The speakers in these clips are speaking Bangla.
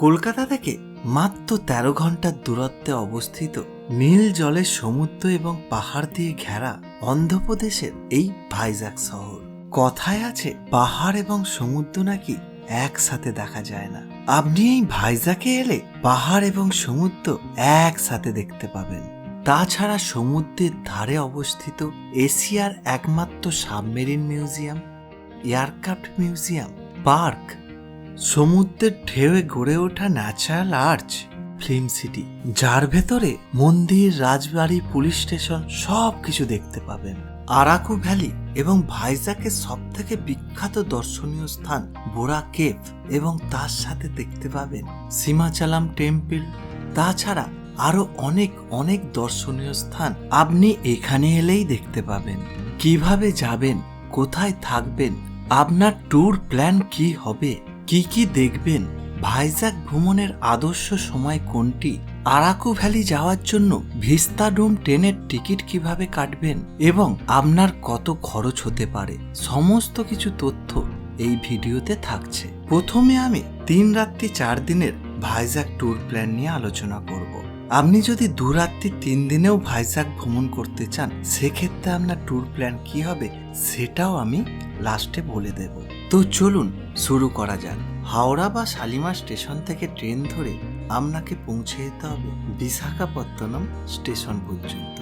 কলকাতা থেকে মাত্র তেরো ঘণ্টার দূরত্বে অবস্থিত নীল জলের সমুদ্র এবং পাহাড় দিয়ে ঘেরা অন্ধ্রপ্রদেশের এই ভাইজাগ শহর। কথায় আছে, পাহাড় এবং সমুদ্র নাকি একসাথে দেখা যায় না। আপনি এই ভাইজাকে এলে পাহাড় এবং সমুদ্র একসাথে দেখতে পাবেন। তাছাড়া সমুদ্রের ধারে অবস্থিত এশিয়ার একমাত্র submarine museum, aircraft museum, park সমুদ্রের ঢেউয়ে গড়ে ওঠা ন্যাচারাল আর্চ, ফিল্ম সিটি, যার ভেতরে মন্দির, রাজবাড়ি, পুলিশ স্টেশন সব কিছু দেখতে পাবেন। আরাকু ভ্যালি এবং ভাইজাকের সব থেকে বিখ্যাত দর্শনীয় স্থান বোরা কেভ এবং তার সাথে দেখতে পাবেন সীমাচালাম টেম্পল। তাছাড়া আরও অনেক অনেক দর্শনীয় স্থান আপনি এখানে এলেই দেখতে পাবেন। কীভাবে যাবেন, কোথায় থাকবেন, আপনার ট্যুর প্ল্যান কি হবে? কি কি দেখবেন? ভাইজাগ ভ্রমণের আদর্শ সময় কোনটি? আরাকু ভ্যালি যাওয়ার জন্য ভিস্তা ডোম ট্রেনের টিকিট কীভাবে কাটবেন? এবং আপনার কত খরচ হতে পারে? সমস্ত কিছু তথ্য এই ভিডিওতে থাকছে। প্রথমে আমি তিন রাত্রি চার দিনের ভাইজাগ ট্যুর প্ল্যান নিয়ে আলোচনা করব। আপনি যদি দু রাত্রি তিন দিনেও ভাইজাগ ভ্রমণ করতে চান, সেক্ষেত্রে আপনার ট্যুর প্ল্যান কি হবে সেটাও আমি লাস্টে বলে দেব। তো চলুন শুরু করা যাক। হাওড়া বা শালিমার স্টেশন থেকে ট্রেন ধরে আপনাকে পৌঁছে যেতে হবে বিশাখাপত্তনম স্টেশন পর্যন্ত।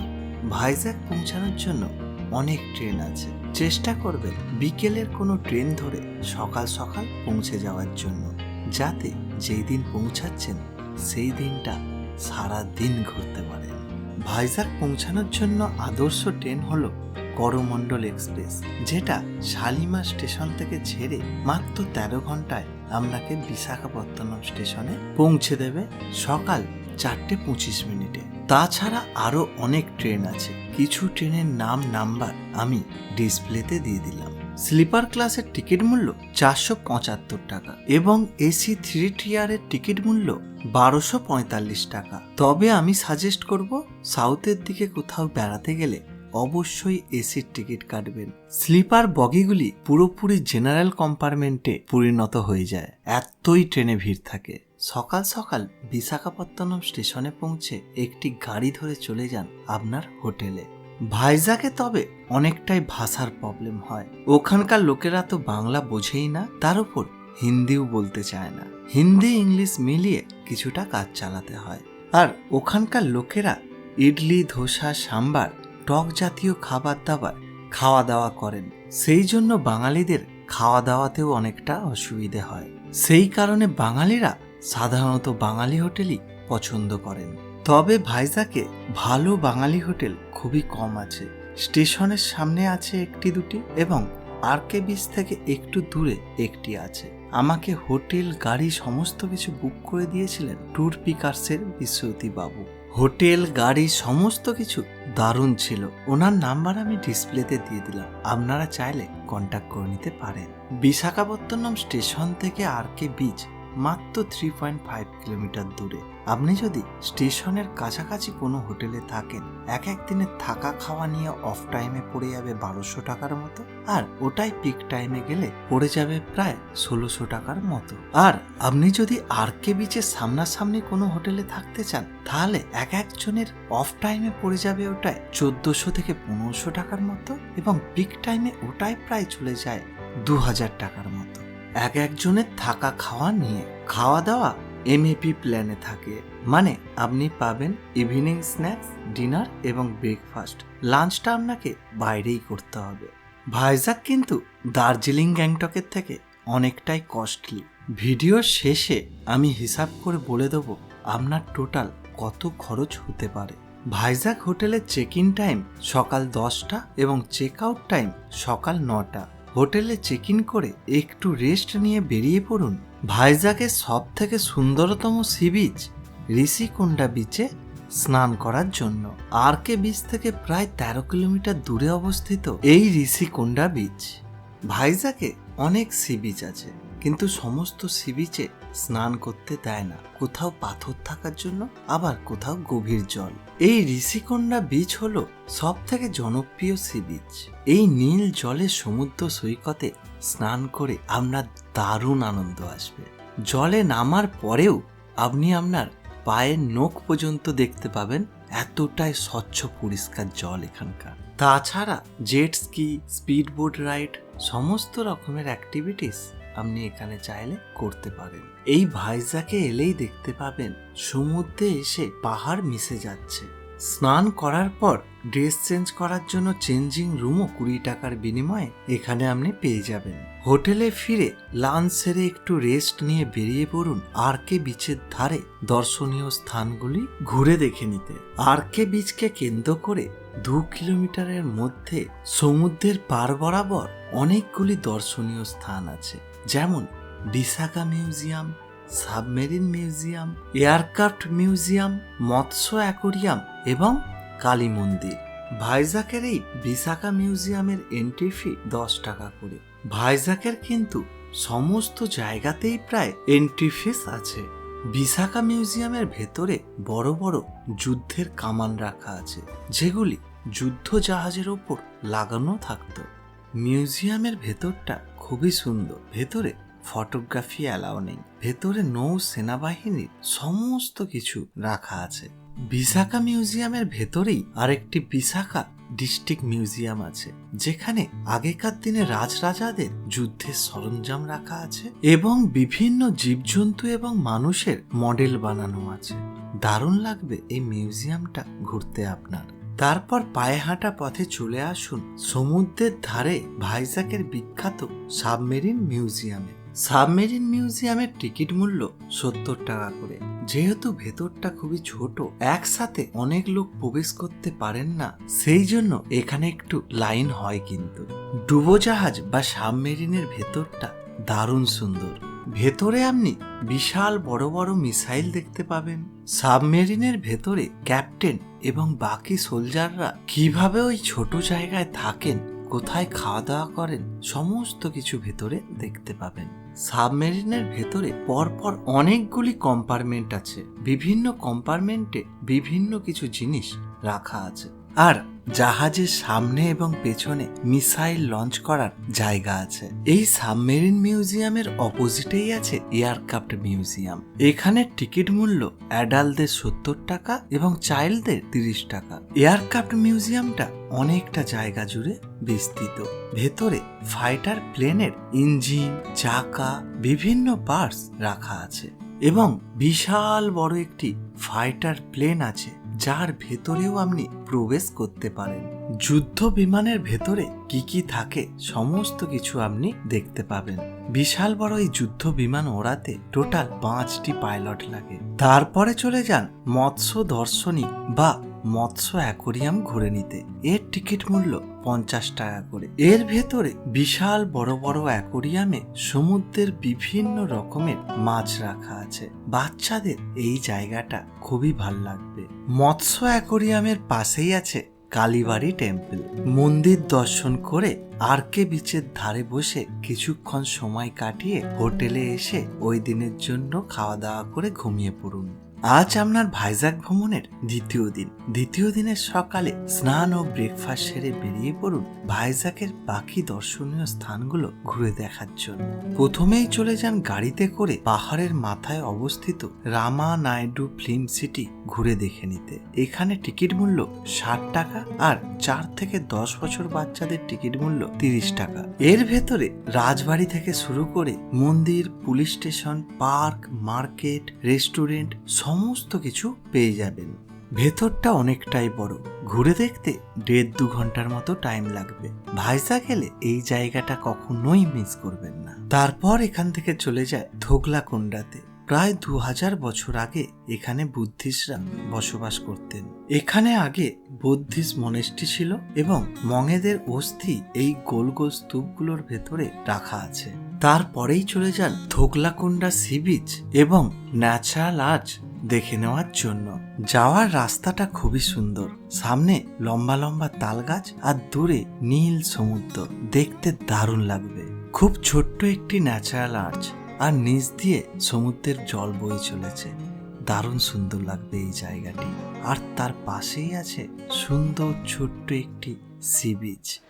ভাইজাগ পৌঁছানোর জন্য অনেক ট্রেন আছে। চেষ্টা করবেন বিকেলের কোনো ট্রেন ধরে সকাল সকাল পৌঁছে যাওয়ার জন্য, যাতে যেই দিন পৌঁছাচ্ছেন সেই দিনটা সারা দিন ঘুরতে পারেন। ভাইজাগ পৌঁছানোর জন্য আদর্শ ট্রেন হলো করমণ্ডল এক্সপ্রেস, যেটা শালিমা স্টেশন থেকে ছেড়ে মাত্র তেরো ঘন্টায় আপনাকে বিশাখাপত্তনম স্টেশনে পৌঁছে দেবে সকাল চারটে পঁচিশ মিনিটে। তাছাড়া আরও অনেক ট্রেন আছে। কিছু ট্রেনের নাম নাম্বার আমি ডিসপ্লেতে দিয়ে দিলাম। স্লিপার ক্লাসের টিকিট মূল্য চারশো পঁচাত্তর টাকা এবং এসি থ্রি টিয়ারের টিকিট মূল্য বারোশো পঁয়তাল্লিশ টাকা। তবে আমি সাজেস্ট করব সাউথের দিকে কোথাও বেড়াতে গেলে অবশ্যই এসির টিকিট কাটবেন। স্লিপার বগিগুলি পুরোপুরি জেনারেল কম্পার্টমেন্টে পরিণত হয়ে যায়। এতই ট্রেনে ভিড় থাকে। সকাল সকাল বিশাখাপত্তনম স্টেশনে পৌঁছে একটি গাড়ি ধরে চলে যান আপনার হোটেলে। ভাইজাকে তবে অনেকটাই ভাষার প্রবলেম হয়। ওখানকার লোকেরা তো বাংলা বোঝেই না, তার উপর হিন্দিও বলতে চায় না। হিন্দি, ইংলিশ মিলিয়ে কিছুটা কাজ চালাতে হয়। আর ওখানকার লোকেরা ইডলি, ধোসা, সাম্বার টক জাতীয় খাবার দাবার খাওয়া দাওয়া করেন। সেই জন্য বাঙালিদের খাওয়া দাওয়াতেও অনেকটা অসুবিধে হয়। সেই কারণে বাঙালিরা সাধারণত বাঙালি হোটেলই পছন্দ করেন। তবে ভাইজাকে ভালো বাঙালি হোটেল খুবই কম আছে। স্টেশনের সামনে আছে একটি দুটি এবং আরকে বিচ থেকে একটু দূরে একটি আছে। আমাকে হোটেল, গাড়ি সমস্ত কিছু বুক করে দিয়েছিলেন ট্যুর পিকার্সের বিশ্বতী বাবু। হোটেল, গাড়ি সমস্ত কিছু দারুণ ছিল। ওনার নাম্বার আমি ডিসপ্লেতে দিয়ে দিলাম। আপনারা চাইলে কন্ট্যাক্ট করে নিতে পারেন। বিশাখাপত্তনম স্টেশন থেকে আর কে বিচ মাত্র থ্রি পয়েন্ট ফাইভ কিলোমিটার দূরে। আপনি যদি স্টেশনের কাছাকাছি কোনো হোটেলে থাকেন, এক এক দিনে থাকা খাওয়া নিয়ে অফ টাইমে পড়ে যাবে বারোশো টাকার মতো, আর ওটাই পিক টাইমে গেলে পড়ে যাবে প্রায় ষোলোশো টাকার মতো। আর আপনি যদি আর কে বিচের সামনাসামনি কোনো হোটেলে থাকতে চান, তাহলে এক একজনের অফ টাইমে পড়ে যাবে ওটায় চোদ্দোশো থেকে পনেরোশো টাকার মতো, এবং পিক টাইমে ওটাই প্রায় চলে যায় দু হাজার টাকার মতো। এক একজনের থাকা খাওয়া নিয়ে খাওয়া দাওয়া এমএপি প্ল্যানে থাকে। মানে আপনি পাবেন ইভিনিং স্ন্যাক্স ডিনার এবং ব্রেকফাস্ট লাঞ্চটা আপনাকে বাইরেই করতে হবে। ভাইজাগ কিন্তু দার্জিলিং গ্যাংটকের থেকে অনেকটাই কস্টলি ভিডিওর শেষে আমি হিসাব করে বলে দেবো আপনার টোটাল কত খরচ হতে পারে। ভাইজাগ হোটেলের চেক ইন টাইম সকাল দশটা এবং চেক আউট টাইম সকাল নটা। হোটেলে চেক ইন করে একটু রেস্ট নিয়ে বেরিয়ে পড়ুন। ভাইজাকের সব থেকে সুন্দরতম সি বিচ ঋষিকোন্ডা বিচে স্নান করার জন্য। আর কে বিচ থেকে প্রায় তেরো কিলোমিটার দূরে অবস্থিত এই ঋষিকোন্ডা বিচ ভাইজাকে অনেক সি বিচ আছে। কিন্তু সমস্ত সি বিচে স্নান করতে দেয় না। কোথাও পাথর থাকার জন্য, আবার কোথাও গভীর জল। এই ঋষিকন্যা বিচ হল সব থেকে জনপ্রিয় সি বিচ এই নীল জলে সমুদ্র সৈকতে স্নান করে আপনার দারুণ আনন্দ আসবে। জলে নামার পরেও আপনি আপনার পায়ের নখ পর্যন্ত দেখতে পাবেন এতটাই স্বচ্ছ পরিষ্কার জল এখানকার। তাছাড়া jet ski speed boat ride, সমস্ত রকমের অ্যাক্টিভিটিস আপনি এখানে চাইলে করতে পারেন। এই ভাইজাকে এলেই দেখতে পাবেন সমুদ্রে এসে পাহাড় মিশে যাচ্ছে। স্নান করার পর ড্রেস চেঞ্জ করার জন্য চেঞ্জিং রুমও কুড়ি টাকার বিনিময়ে এখানে আপনি পেয়ে যাবেন। হোটেলে ফিরে লাঞ্চ সেরে একটু রেস্ট নিয়ে বেরিয়ে পড়ুন আর কে বিচের ধারে দর্শনীয় স্থানগুলি ঘুরে দেখে নিতে। আর কে বিচকে কেন্দ্র করে দু কিলোমিটারের মধ্যে সমুদ্রের পার বরাবর অনেকগুলি দর্শনীয় স্থান আছে। যেমন Visakha museum, submarine museum, aircraft museum, মৎস্য অ্যাকোরিয়াম এবং কালী মন্দির। ভাইজাকের এই বিশাখা মিউজিয়ামের এন্ট্রি ফি দশ টাকা করে। ভাইজাকের কিন্তু সমস্ত জায়গাতেই প্রায় এন্ট্রি ফিস আছে। বিশাখা মিউজিয়ামের ভেতরে বড় বড় যুদ্ধের কামান রাখা আছে, যেগুলি যুদ্ধ জাহাজের ওপর লাগানো থাকতো। মিউজিয়ামের ভেতরটা খুবই সুন্দর। ভেতরে ফটোগ্রাফি অ্যালাও নেই। ভেতরে নৌ সেনাবাহিনীর সমস্ত কিছু রাখা আছে। বিশাখা মিউজিয়ামের ভেতরেই আরেকটি বিশাখা ডিস্ট্রিক্ট মিউজিয়াম আছে, যেখানে আগেকার দিনে রাজরাজাদের যুদ্ধের সরঞ্জাম রাখা আছে এবং বিভিন্ন জীবজন্তু এবং মানুষের মডেল বানানো আছে। দারুণ লাগবে এই মিউজিয়ামটা ঘুরতে আপনার। তারপর পায়ে হাঁটা পথে চলে আসুন সমুদ্রের ধারে ভাইজাকের বিখ্যাত সাবমেরিন মিউজিয়ামে। সাবমেরিন মিউজিয়ামের টিকিট মূল্য সত্তর টাকা করে। যেহেতু ভেতরটা খুবই ছোট, একসাথে অনেক লোক প্রবেশ করতে পারেন না, সেই জন্য এখানে একটু লাইন হয় কিন্তু। ডুবোজাহাজ বা সাবমেরিনের ভেতরটা দারুণ সুন্দর। ভেতরে আপনি বিশাল বড় বড় মিসাইল দেখতে পাবেন। সাবমেরিনের ভেতরে ক্যাপ্টেন এবং বাকি সোলজাররা কীভাবে ওই ছোট জায়গায় থাকেন, কোথায় খাওয়া দাওয়া করেন, সমস্ত কিছু ভেতরে দেখতে পাবেন। সাবমেরিনের ভেতরে পরপর অনেকগুলি কম্পার্টমেন্ট আছে। বিভিন্ন কম্পার্টমেন্টে বিভিন্ন কিছু জিনিস রাখা আছে। আর জাহাজের সামনে এবং পেছনে মিসাইল লঞ্চ করার জায়গা আছে। এই সাবমেরিন মিউজিয়ামের অপোজিটেই আছে এয়ারক্রাফট মিউজিয়াম। এখানে টিকিট মূল্য অ্যাডাল্টদের সত্তর টাকা এবং চাইল্ডদের তিরিশ টাকা। এয়ারক্রাফট মিউজিয়ামটা অনেকটা জায়গা জুড়ে বিস্তৃত ভেতরে ফাইটার প্লেনের ইঞ্জিন, চাকা, বিভিন্ন পার্টস রাখা আছে এবং বিশাল বড় একটি ফাইটার প্লেন আছে যার ভেতরেও আপনি প্রবেশ করতে পারেন। যুদ্ধ বিমানের ভেতরে কি কি থাকে সমস্ত কিছু আপনি দেখতে পাবেন। বিশাল বড় এই যুদ্ধ বিমান ওড়াতে টোটাল পাঁচটি পাইলট লাগে। তারপরে চলে যান মৎস্য দর্শনী বা মৎস্য অ্যাকোরিয়াম ঘুরে নিতে। এর টিকিট মূল্য পঞ্চাশ টাকা করে। এর ভেতরে বিশাল বড় বড় অ্যাকোরিয়ামে সমুদ্রের বিভিন্ন রকমের মাছ রাখা আছে। বাচ্চাদের এই জায়গাটা খুবই ভালো লাগবে। মৎস্য অ্যাকোরিয়ামের পাশেই আছে কালীবাড়ি টেম্পল। মন্দির দর্শন করে আর কে বিচের ধারে বসে কিছুক্ষণ সময় কাটিয়ে হোটেলে এসে ওই দিনের জন্য খাওয়া দাওয়া করে ঘুমিয়ে পড়ুন। আজ আপনার ভাইজাগ ভ্রমণের দ্বিতীয় দিন। দ্বিতীয় দিনের সকালে স্নান ও ব্রেকফাস্ট সেরে বেরিয়ে পড়ুন ভাইজাগের বাকি দর্শনীয় স্থানগুলো ঘুরে দেখার জন্য। প্রথমেই চলে যান গাড়িতে করে পাহাড়ের মাথায় অবস্থিত রামা নাইডু ফিল্ম সিটি ঘুরে দেখে নিতে। এখানে টিকিট মূল্য ষাট টাকা আর চার থেকে দশ বছর বাচ্চাদের টিকিট মূল্য তিরিশ টাকা। এর ভেতরে রাজবাড়ি থেকে শুরু করে মন্দির, police station, park, market, restaurant সমস্ত কিছু পেয়ে যাবেন। ভেতরটা অনেকটাই বড়। ঘুরে দেখতে দেড় দু ঘণ্টার মতো টাইম লাগবে। ভাইজা গেলে এই জায়গাটা কখনোই মিস করবেন না। তারপর এখান থেকে চলে যায় ধোগলা কোন্ডাতে প্রায় দু হাজার বছর আগে এখানে বুদ্ধিস্টরা বসবাস করতেন। এখানে আগে বুদ্ধিস্ট মনেষ্টি ছিল এবং মঙেদের অস্থি এই গোল গোল স্তূপগুলোর ভেতরে রাখা আছে। তারপরেই চলে যান ধোগলাকুন্ডা সি বিচ এবং ন্যাচারাল আর্চ দেখে নেওয়ার জন্য। যাওয়ার রাস্তাটা খুবই সুন্দর। সামনে লম্বা লম্বা তাল গাছ আর দূরে নীল সমুদ্র। দেখতে দারুণ লাগবে। খুব ছোট্ট একটি ন্যাচারাল আর্চ আর নিচ দিয়ে সমুদ্রের জল বয়ে চলেছে। দারুণ সুন্দর লাগবে এই জায়গাটি। আর তার পাশেই আছে সুন্দর ছোট্ট একটি সি বিচ।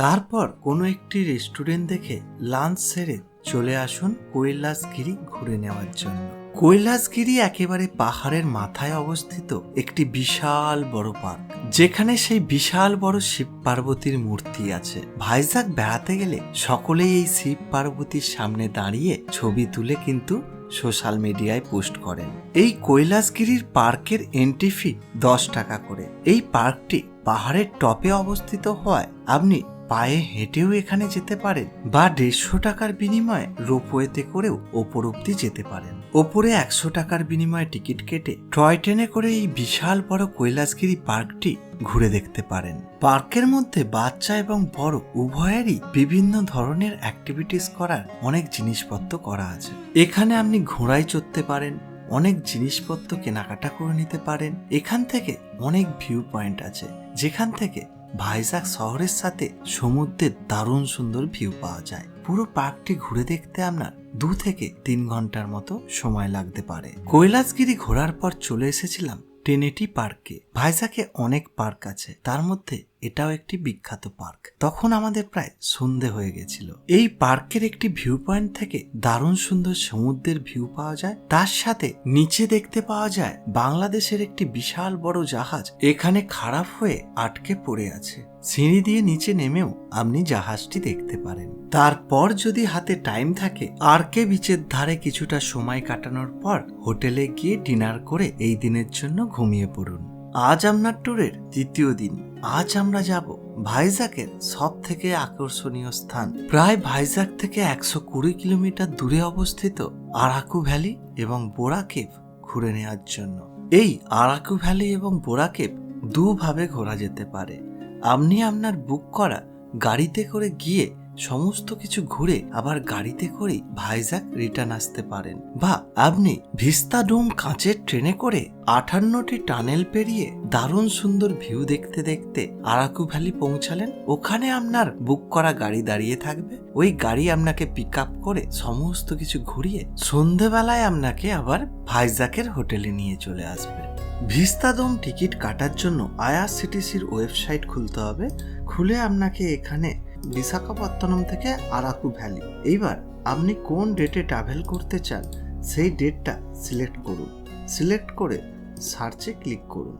তারপর কোনো একটি রেস্টুরেন্ট দেখে লাঞ্চ সেরে চলে আসুন কৈলাসগিরি ঘুরে নেওয়ার জন্য। কৈলাসগিরি একেবারে পাহাড়ের মাথায় অবস্থিত একটি বিশাল বড় পার্ক, যেখানে সেই বিশাল বড় শিব পার্বতীর মূর্তি আছে। ভাইজাক বেড়াতে গেলে সকলেই এই শিব পার্বতীর সামনে দাঁড়িয়ে ছবি তুলে কিন্তু সোশ্যাল মিডিয়ায় পোস্ট করেন। এই কৈলাসগিরির পার্কের এন্ট্রি ফি দশ টাকা করে। এই পার্কটি পাহাড়ের টপে অবস্থিত হওয়ায় আপনি পায়ে হেঁটেও এখানে যেতে পারেন বা দেড়শো টাকার বিনিময়ে রোপওয়েতে করেও ওপর অব্দি যেতে পারেন। ওপরে একশো টাকার বিনিময়ে টিকিট কেটে টয় ট্রেনে করে এই বিশাল বড় কৈলাসগিরি পার্কটি ঘুরে দেখতে পারেন। পার্কের মধ্যে বাচ্চা এবং বড় উভয়েরই বিভিন্ন ধরনের অ্যাক্টিভিটিস করার অনেক জিনিসপত্র করা আছে। এখানে আপনি ঘোড়ায় চড়তে পারেন, অনেক জিনিসপত্র কেনাকাটা করে নিতে পারেন। এখান থেকে অনেক ভিউ পয়েন্ট আছে। যেখান থেকে ভাইজাগ শহরের সাথে সমুদ্রের দারুণ সুন্দর ভিউ পাওয়া যায়। পুরো পার্কটি ঘুরে দেখতে আপনার দু থেকে তিন ঘণ্টার মতো সময় লাগতে পারে। কৈলাসগিরি ঘোরার পর চলে এসেছিলাম টেনেটি পার্কে। ভাইজাকে অনেক পার্ক আছে, তার মধ্যে এটাও একটি বিখ্যাত পার্ক। তখন আমাদের প্রায় সন্ধে হয়ে গেছিল। এই পার্কের একটি ভিউ পয়েন্ট থেকে দারুণ সুন্দর সমুদ্রের ভিউ পাওয়া যায়। তার সাথে নিচে দেখতে পাওয়া যায় বাংলাদেশের একটি বিশাল বড় জাহাজ এখানে খারাপ হয়ে আটকে পড়ে আছে। সিঁড়ি দিয়ে নিচে নেমেও আপনি জাহাজটি দেখতে পারেন। তারপর যদি হাতে টাইম থাকে আর কে বিচের ধারে কিছুটা সময় কাটানোর পর হোটেলে গিয়ে ডিনার করে এই দিনের জন্য ঘুমিয়ে পড়ুন। আজ আপনার ট্যুরের তৃতীয় দিন। আজ আমরা যাব ভাইজাকের সব থেকে আকর্ষণীয় স্থান। প্রায় ভাইজাক থেকে একশো কুড়ি কিলোমিটার দূরে অবস্থিত আরাকু ভ্যালি এবং বোরা কেভ ঘুরে নেওয়ার জন্য। এই আরাকু ভ্যালি এবং বোরা কেভ দুভাবে ঘোরা যেতে পারে। আপনি আপনার বুক করা গাড়িতে করে গিয়ে সমস্ত কিছু ঘুরে আবার গাড়িতে করে ভাইজাক রিটার্ন আসতে পারেন। বা আপনি ভিস্তাডোম কাঁচের ট্রেনে করে আঠান্নটি টানেল পেরিয়ে দারুণ সুন্দর ভিউ দেখতে দেখতে আরাকু ভ্যালি পৌঁছালেন। ওখানে আপনার বুক করা গাড়ি দাঁড়িয়ে থাকবে। ওই গাড়ি আপনাকে পিক আপ করে সমস্ত কিছু ঘুরিয়ে সন্ধেবেলায় আপনাকে আবার ভাইজাকের হোটেলে নিয়ে চলে আসবে। ভিস্তাদম টিকিট কাটার জন্য আইআরসিটিসির ওয়েবসাইট খুলতে হবে। খুলে আপনাকে এখানে বিশাখাপত্তনম থেকে আরাকু ভ্যালি। এইবার আপনি কোন ডেটে ট্রাভেল করতে চান, সেই ডেটটা সিলেক্ট করুন। সিলেক্ট করে সার্চে ক্লিক করুন।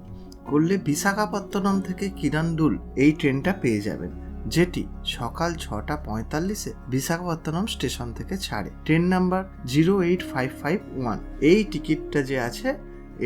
করলে বিশাখাপত্তনম থেকে কিরান্ডুল এই ট্রেনটা পেয়ে যাবেন, যেটি সকাল ছটা পঁয়তাল্লিশে বিশাখাপত্তনম স্টেশন থেকে ছাড়ে। Train number zero eight five five one এই টিকিটটা যে আছে,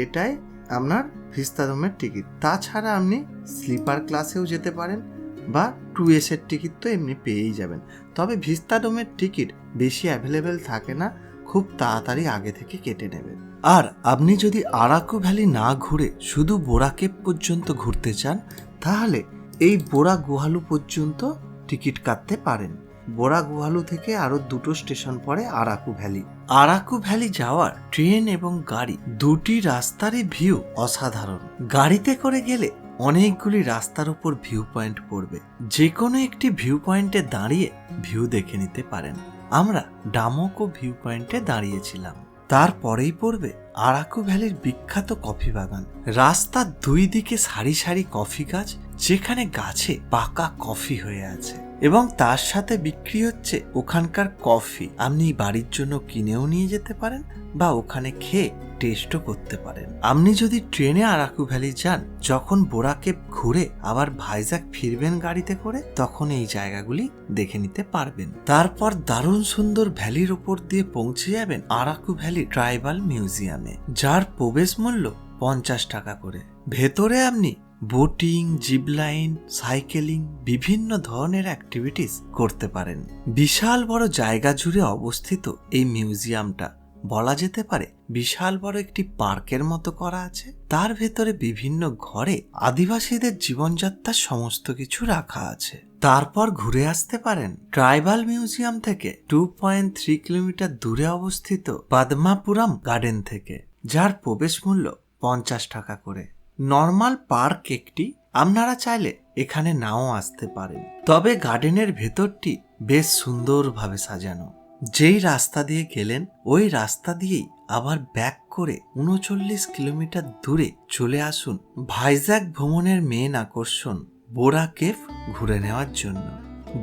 এটাই আপনার ভিস্তাদমের টিকিট তাছাড়া আপনি স্লিপার ক্লাসেও যেতে পারেন বা টু এসের টিকিট তো এমনি পেয়েই যাবেন। তবে ভিস্তাডোমের টিকিট বেশি অ্যাভেলেবেল থাকে না, খুব তাড়াতাড়ি আগে থেকে কেটে নেবেন। আর আপনি যদি আরাকু ভ্যালি না ঘুরে শুধু বোরাকেপ পর্যন্ত ঘুরতে চান, তাহলে এই বোরা গুহালু পর্যন্ত টিকিট কাটতে পারেন। বোরা গুহালু থেকে আরও দুটো স্টেশন পরে আরাকু ভ্যালি আরাকু ভ্যালি যাওয়ার ট্রেন এবং গাড়ি দুটি রাস্তারই ভিউ অসাধারণ। গাড়িতে করে গেলে অনেকগুলি রাস্তার উপর ভিউ পয়েন্ট পড়বে। যে কোনো একটি ভিউ পয়েন্টে দাঁড়িয়ে ভিউ দেখে নিতে পারেন। আমরা ডামোকো ভিউ পয়েন্টে দাঁড়িয়েছিলাম। তারপরেই পড়বে আরাকু ভ্যালির বিখ্যাত কফি বাগান। রাস্তার দুই দিকে সারি সারি কফি গাছ, যেখানে গাছে পাকা কফি হয়ে আছে। এবং তার সাথে বিক্রি হচ্ছে ওখানকার কফি। আপনি বাড়ির জন্য কিনেও নিয়ে যেতে পারেন বা ওখানে খেয়ে টেস্টও করতে পারেন। আপনি যদি ট্রেনে আরাকু ভ্যালি যান, যখন বোরাকে ঘুরে আবার ভাইজাক ফিরবেন গাড়িতে করে, তখন এই জায়গাগুলি দেখে নিতে পারবেন। তারপর দারুণ সুন্দর ভ্যালির ওপর দিয়ে পৌঁছে যাবেন আরাকু ভ্যালি ট্রাইবাল মিউজিয়ামে, যার প্রবেশ মূল্য পঞ্চাশ টাকা করে। ভেতরে আপনি বোটিং, জিপলাইন, সাইকেলিং বিভিন্ন ধরনের অ্যাক্টিভিটিস করতে পারেন। বিশাল বড় জায়গা জুড়ে অবস্থিত এই মিউজিয়ামটা। বলা যেতে পারে বিশাল বড় একটি পার্কের মতো করা আছে। তার ভেতরে বিভিন্ন ঘরে আদিবাসীদের জীবনযাত্রার সমস্ত কিছু রাখা আছে। তারপর ঘুরে আসতে পারেন ট্রাইবাল মিউজিয়াম থেকে টু পয়েন্ট থ্রি কিলোমিটার দূরে অবস্থিত পদ্মাপুরম গার্ডেন থেকে, যার প্রবেশ মূল্য পঞ্চাশ টাকা করে। নর্মাল পার্ক একটি, আপনারা চাইলে এখানে নাও আসতে পারেন। তবে গার্ডেনের ভেতরটি বেশ সুন্দরভাবে সাজানো। যেই রাস্তা দিয়ে গেলেন, ওই রাস্তা দিয়েই আবার ব্যাক করে উনচল্লিশ কিলোমিটার দূরে চলে আসুন ভাইজাগ ভ্রমণের মেন আকর্ষণ, বোরা কেফ ঘুরে নেওয়ার জন্য।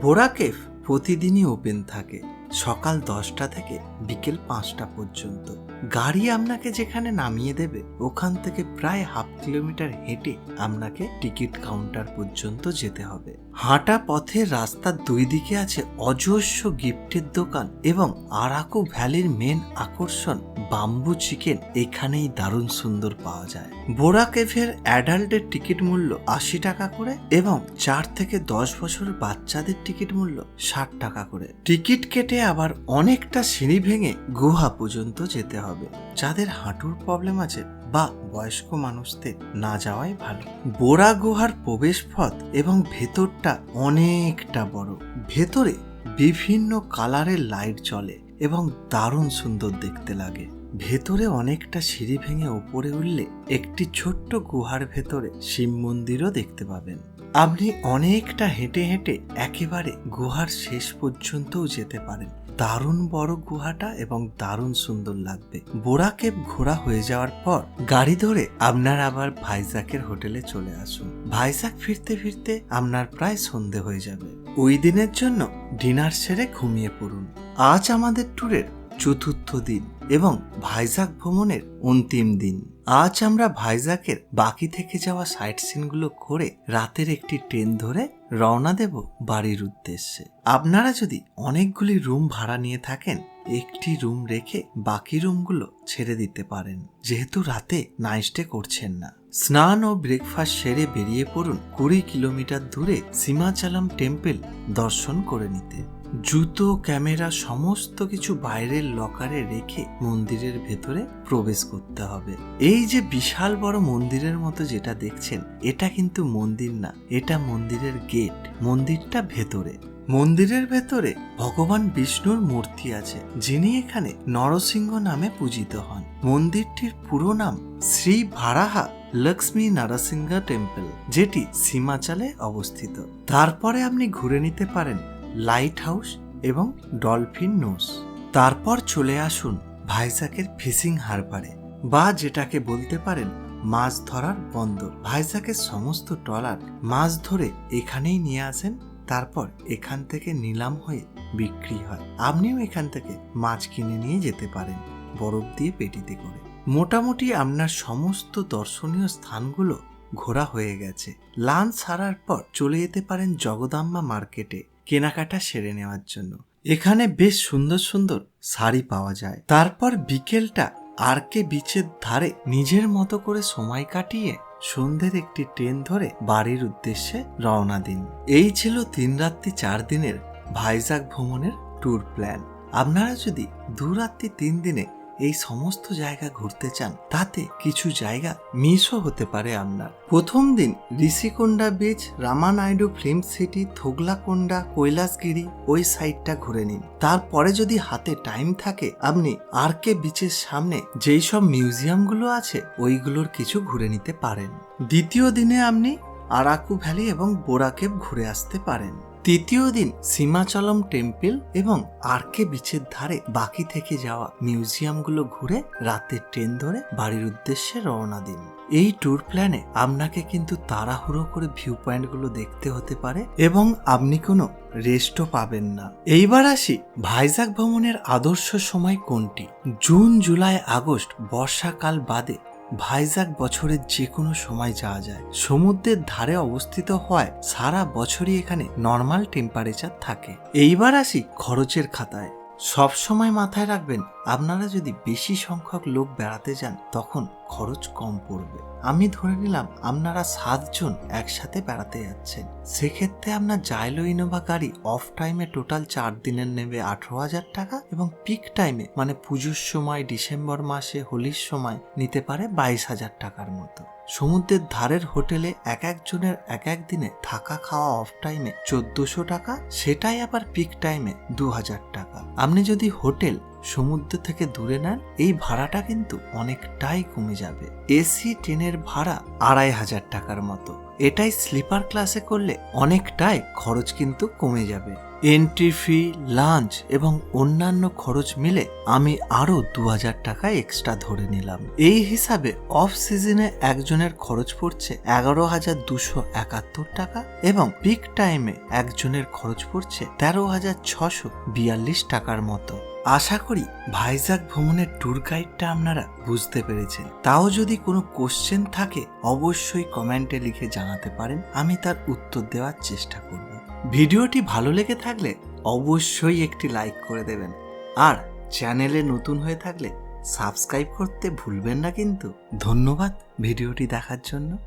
বোরা কেফ প্রতিদিনই ওপেন থাকে সকাল দশটা থেকে বিকেল পাঁচটা পর্যন্ত। গাড়ি আপনাকে যেখানে নামিয়ে দেবে, ওখান থেকে প্রায় হাফ কিলোমিটার হেঁটে আপনাকে টিকিট কাউন্টার পর্যন্ত যেতে হবে। হাঁটা পথের রাস্তার দুই দিকে আছে অজস্র গিফটের দোকান এবং আরাকু ভ্যালির মেন আকর্ষণ বাম্বু চিকেন। এখানেই দারুণ সুন্দর পাওয়া যায়। বোরা কেফের অ্যাডাল্টের টিকিট মূল্য আশি টাকা করে এবং চার থেকে দশ বছরের বাচ্চাদের টিকিট মূল্য ষাট টাকা করে। টিকিট কেটে আবার অনেকটা সিঁড়ি ভেঙে গুহা পর্যন্ত যেতে হবে। যাদের হাঁটুর প্রবলেম আছে বা বয়স্ক মানুষদের না যাওয়াই ভালো। বোরা গুহার প্রবেশ পথ এবং ভেতরটা অনেকটা বড়। ভেতরে বিভিন্ন কালারের লাইট জ্বলে এবং দারুণ সুন্দর দেখতে লাগে। ভেতরে অনেকটা সিঁড়ি ভেঙে ওপরে উঠলে একটি ছোট্ট গুহার ভেতরে শিব মন্দিরও দেখতে পাবেন। আপনি অনেকটা হেঁটে হেঁটে একেবারে গুহার শেষ পর্যন্তও যেতে পারেন। দারুণ বড় গুহাটা এবং দারুণ সুন্দর লাগবে। বোরা কেপ ঘোরা হয়ে যাওয়ার পর গাড়ি ধরে আপনার আবার ভাইজাকের হোটেলে চলে আসুন। ভাইজাক ফিরতে ফিরতে আপনার প্রায় সন্ধে হয়ে যাবে। ওই দিনের জন্য ডিনার সেরে ঘুমিয়ে পড়ুন। আজ আমাদের ট্যুরের চতুর্থ দিন এবং ভাইজাক ভ্রমণের অন্তিম দিন। আজ আমরা ভাইজাকের বাকি থেকে যাওয়া সাইট সিনগুলো করে রাতের একটি ট্রেন ধরে রওনা দেব বাড়ির উদ্দেশ্যে। আপনারা যদি অনেকগুলি রুম ভাড়া নিয়ে থাকেন, একটি রুম রেখে বাকি রুমগুলো ছেড়ে দিতে পারেন। যেহেতু রাতে নাইস্টে করছেন না। স্নান ও ব্রেকফাস্ট সেরে বেরিয়ে পড়ুন কুড়ি কিলোমিটার দূরে সীমাচালাম টেম্পল দর্শন করে নিতে। জুতো, ক্যামেরা, সমস্ত কিছু বাইরের লকারে রেখে মন্দিরের ভেতরে প্রবেশ করতে হবে। এই যে বিশাল বড় মন্দিরের মতো যেটা দেখছেন, এটা কিন্তু মন্দির না, এটা মন্দিরের গেট, মন্দিরটা ভেতরে। মন্দিরের ভেতরে ভগবান বিষ্ণুর মূর্তি আছে, যিনি এখানে নরসিংহ নামে পূজিত হন। মন্দিরটির পুরো নাম শ্রী ভারাহা লক্ষ্মী নারসিংহ টেম্পল, যেটি সীমাচালে অবস্থিত। তারপরে আপনি ঘুরে নিতে পারেন লাইট হাউস এবং ডলফিন নোস তারপর চলে আসুন ভাইজাকের ফিশিং হারবারে বা যেটাকে বলতে পারেন মাছ ধরার বন্দর। ভাইজাকের সমস্ত ট্রলার মাছ ধরে এখানেই নিয়ে আসেন, তারপর এখান থেকে নিলাম হয়ে বিক্রি হয়। আপনিও এখান থেকে মাছ কিনে নিয়ে যেতে পারেন বরফ দিয়ে পেটিতে করে। মোটামুটি আপনার সমস্ত দর্শনীয় স্থানগুলো ঘোরা হয়ে গেছে। লাঞ্চ সারার পর চলে যেতে পারেন জগদাম্বা মার্কেটে। কেনাকাটা সেরে নেওয়ার জন্য। এখানে বেশ সুন্দর সুন্দর শাড়ি পাওয়া যায়। তারপর বিকেলটা আর কে বিচের ধারে নিজের মতো করে সময় কাটিয়ে সন্ধ্যের একটি ট্রেন ধরে বাড়ির উদ্দেশ্যে রওনা দিন। এই ছিল তিন রাত্রি চার দিনের ভাইজাগ ভ্রমণের ট্যুর প্ল্যান। আপনারা যদি দু রাত্রি তিন দিনে এই সমস্ত জায়গা ঘুরতে চান, তাতে কিছু জায়গা মিসও হতে পারে আপনার। প্রথম দিন Rishikonda beach Ramanaidu film city Thotlakonda Kailasagiri, ওই সাইডটা ঘুরে নিন। তারপরে যদি হাতে টাইম থাকে, আপনি আর কে বিচের সামনে যেই সব মিউজিয়ামগুলো আছে, ওইগুলোর কিছু ঘুরে নিতে পারেন। দ্বিতীয় দিনে আপনি আরাকু ভ্যালি এবং বোরাকেব ঘুরে আসতে পারেন। তৃতীয় দিন সীমাচলম টেম্পল এবং আরকে বিচের ধারে বাকি থেকে যাওয়া মিউজিয়ামগুলো ঘুরে রাতের ট্রেন ধরে বাড়ির উদ্দেশ্যে রওনা দিন। এই ট্যুর প্ল্যানে আপনাকে কিন্তু তাড়াহুড়ো করে ভিউ পয়েন্টগুলো দেখতে হতে পারে এবং আপনি কোনো রেস্টও পাবেন না। এইবার আসি ভাইজাগ ভ্রমণের আদর্শ সময় কোনটি? জুন, জুলাই, আগস্ট বর্ষাকাল বাদে ভাইজাগ বছরের যে কোনো সময় যাওয়া যায়। সমুদ্রের ধারে অবস্থিত হওয়ায় সারা বছরই এখানে নর্মাল টেম্পারেচার থাকে। এইবার আসি খরচের খাতায়। সব সময় মাথায় রাখবেন, আপনারা যদি বেশি সংখ্যক লোক বেড়াতে যান, তখন খরচ কম পড়বে। আমি ধরে নিলাম আপনারা সাতজন একসাথে বেড়াতে যাচ্ছেন। সেক্ষেত্রে আপনার জাইলো ইনোভা গাড়ি অফ টাইমে টোটাল চার দিনের নেবে আঠারো হাজার টাকা এবং পিক টাইমে মানে পুজোর সময় ডিসেম্বর মাসে, হোলির সময় নিতে পারে বাইশ হাজার টাকার মতো। সমুদ্রের ধারের হোটেলে এক একজনের এক এক দিনে থাকা খাওয়া অফ টাইমে চোদ্দশো টাকা, সেটাই আবার পিক টাইমে দু হাজার টাকা। আপনি যদি হোটেল সমুদ্র থেকে দূরে নেন, এই ভাড়াটা কিন্তু অনেকটাই কমে যাবে। এসি ট্রেনের ভাড়া আড়াই হাজার টাকার মতো। এটাই স্লিপার ক্লাসে করলে অনেকটাই খরচ কিন্তু কমে যাবে। এন্ট্রি ফি, লাঞ্চ এবং অন্যান্য খরচ মিলে আমি আরও দু হাজার টাকা এক্সট্রা ধরে নিলাম। এই হিসাবে অফ সিজনে একজনের খরচ পড়ছে এগারো হাজার দুশো একাত্তর টাকা এবং পিক টাইমে একজনের খরচ পড়ছে তেরো হাজার ছশো বিয়াল্লিশ টাকার মতো। আশা করি ভাইজাগ ভ্রমণের ট্যুর গাইডটা আপনারা বুঝতে পেরেছেন। তাও যদি কোনো কোশ্চেন থাকে, অবশ্যই কমেন্টে লিখে জানাতে পারেন। আমি তার উত্তর দেওয়ার চেষ্টা করব। ভিডিওটি ভালো লেগে থাকলে অবশ্যই একটি লাইক করে দেবেন। আর চ্যানেলে নতুন হয়ে থাকলে সাবস্ক্রাইব করতে ভুলবেন না কিন্তু। ধন্যবাদ ভিডিওটি দেখার জন্য।